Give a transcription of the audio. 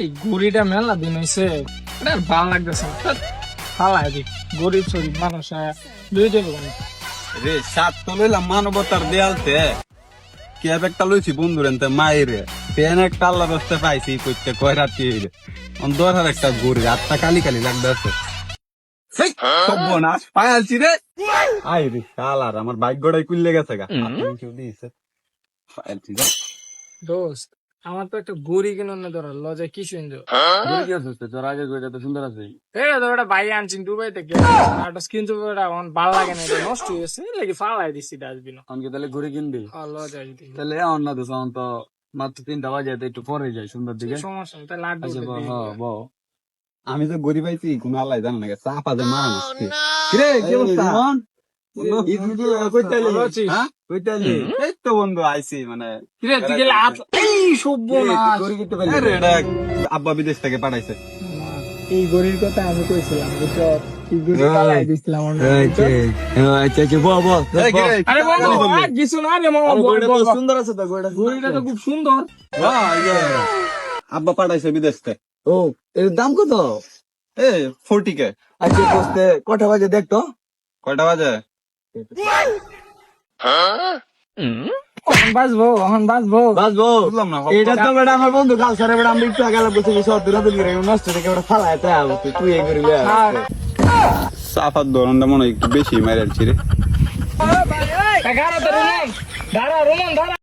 এই গড়িটা মেলা দিন হয়েছে আর ভালো লাগতেছে না। ফালাই দি গরিব শরীফ মানুষ আয়া, লয়ে রে সাত তো লইলাম মানবতার দেয়ালতে। ক্যাব একটা লইছি বন্ধুর এনতে মায়ের। পেন একটা আল্লাহ রাস্তা পাইছি কইতে কয় রাতি হইলে। দরহার একটা গড়ি রাতটা কালি কালি লাগতেছে। সর্বনাশ পায়ালছি রে। আই রে শালার আমার ভাগ্যটাই কুললে গেছে গা। কেউ দিয়েছে। পায়ালছি দোস্ত আমার তো একটা গড়ি কিনুন না ধরো লজে কি সুন্দর। তোর আগে তো সুন্দর আছে। তো একটা ভাই আনছি দুবাই থেকে। একটা স্ক্রিন তো এটা আমার ভালো লাগে না এটা নষ্ট হয়ে গেছে। লাগে ফালাই দিছি ডাস্টবিন আমাকে তাহলে ঘুরে কিনবি? লজে যদি তাহলে এমন না তো তো মাত্র তিনটা বাজে একটু পরে যাই সুন্দর দিকে। সমস্যা নেই তাহলে আচ্ছা বল, হ্যাঁ, বল। আমি তো গরিব আইছি কোনো আল্লাহ জানে না চাপা যে মারা মুশকিল কিরে কি অবস্থা? হ্যাঁ? এই তো বন্ধু আইছি মানে আব্বা বিদেশ থেকে পাঠাইছে। এই গরির কথা আমি কইছিলাম বুঝছ? হ্যাঁ, আব্বা পাঠাইছে বিদেশ থেকে। ও এর দাম কত? A forty K. পোস্টে কটা বাজে দেখতো? কয়টা বাজে? কখন বাজবো কখন বাজবো? বাসবো বুঝলাম না এটা তো বেটা আমার বন্ধু কাল সারে বেটা আমি একটু আগে বসে বসে অর্ধ রাত করে নষ্ট থেকে বেটা ফালায় তাই তুই এই করিলে সাফার ধরনটা মনে হয় একটু বেশি মারাচ্ছি রে রোমন দাঁড়া রোমন দাঁড়া।